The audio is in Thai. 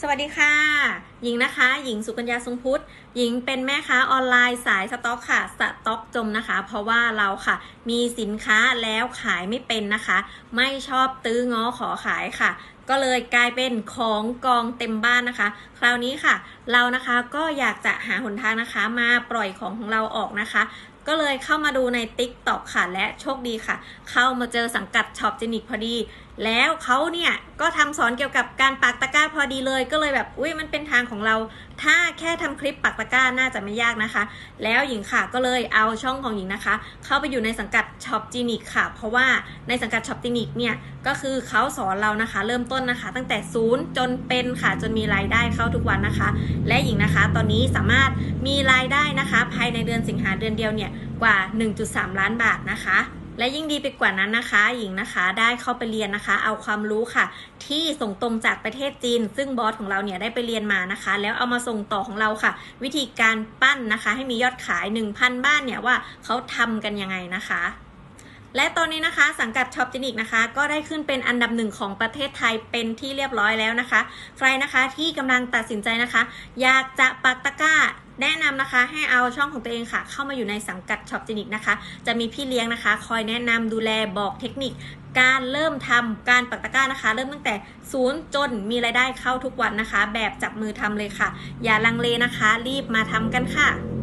สวัสดีค่ะ หญิงนะคะ หญิงสุกัญญาทรงพุทธ หญิงเป็นแม่ค้าออนไลน์สายสต็อกค่ะ สต็อกจมนะคะ เพราะว่าเราค่ะ มีสินค้าแล้วขายไม่เป็นนะคะ ไม่ชอบตื้อง้อขอขายค่ะ ก็เลยกลายเป็นของกองเต็มบ้านนะคะ คราวนี้ค่ะ เรานะคะก็อยากจะหาหนทางนะคะ มาปล่อยของของเราออกนะคะ ก็เลยเข้ามาดูใน t ิ k t o k ค่ะ และโชคดีค่ะ เข้ามาเจอสังกัดช็อปจินิกพอดี แล้วเขาเนี่ย ก็ทำสอนเกี่ยวกับการปักตะกร้าพอดีเลย ก็เลยแบบ อุ้ยมันเป็นทางของเรา ถ้าแค่ทำคลิปปักตะกร้าน่าจะไม่ยากนะคะ แล้วหญิงค่ะก็เลยเอาช่องของหญิงนะคะ เข้าไปอยู่ในสังกัดช็อปจินิกค่ะ เพราะว่าในสังกัดช็อปจินิกเนี่ยก็คือเขาสอนเรานะคะ เริ่มต้นนะคะ ตั้งแต่ศูนย์จนเป็นค่ะจนมีรายได้เข้าทุกวันนะคะ และหญิงนะคะ ตอนนี้สามารถ มีรายได้นะคะ ภายในเดือนสิงหาเดือนเดียวเนี่ยกว่า 1.3 ล้านบาทนะคะ และยิ่งดีไปกว่านั้นนะคะ หญิงนะคะได้เข้าไปเรียนนะคะ เอาความรู้ค่ะ ที่ส่งตรงจากประเทศจีน ซึ่งบอสของเราเนี่ยได้ไปเรียนมานะคะ แล้วเอามาส่งต่อของเราค่ะ วิธีการปั้นนะคะ ให้มียอดขาย 1,000 บ้านเนี่ยว่าเขาทำกันยังไงนะคะ และตอนนี้นะคะสังกัดช็อปจินิกนะคะ ก็ได้ขึ้นเป็นอันดับหนึ่งของประเทศไทยเป็นที่เรียบร้อยแล้วนะคะ ใครนะคะที่กำลังตัดสินใจนะคะ อยากจะปักตะกร้าแนะนำนะคะให้เอาช่องของตัวเองค่ะ เข้ามาอยู่ในสังกัดช็อปจินิกนะคะ จะมีพี่เลี้ยงนะคะ คอยแนะนำดูแลบอกเทคนิค การเริ่มทำการปักตะกร้านะคะ เริ่มตั้งแต่ศูนย์จนมีรายได้เข้าทุกวันนะคะ แบบจับมือทำเลยค่ะ อย่าลังเลนะคะ รีบมาทำกันค่ะ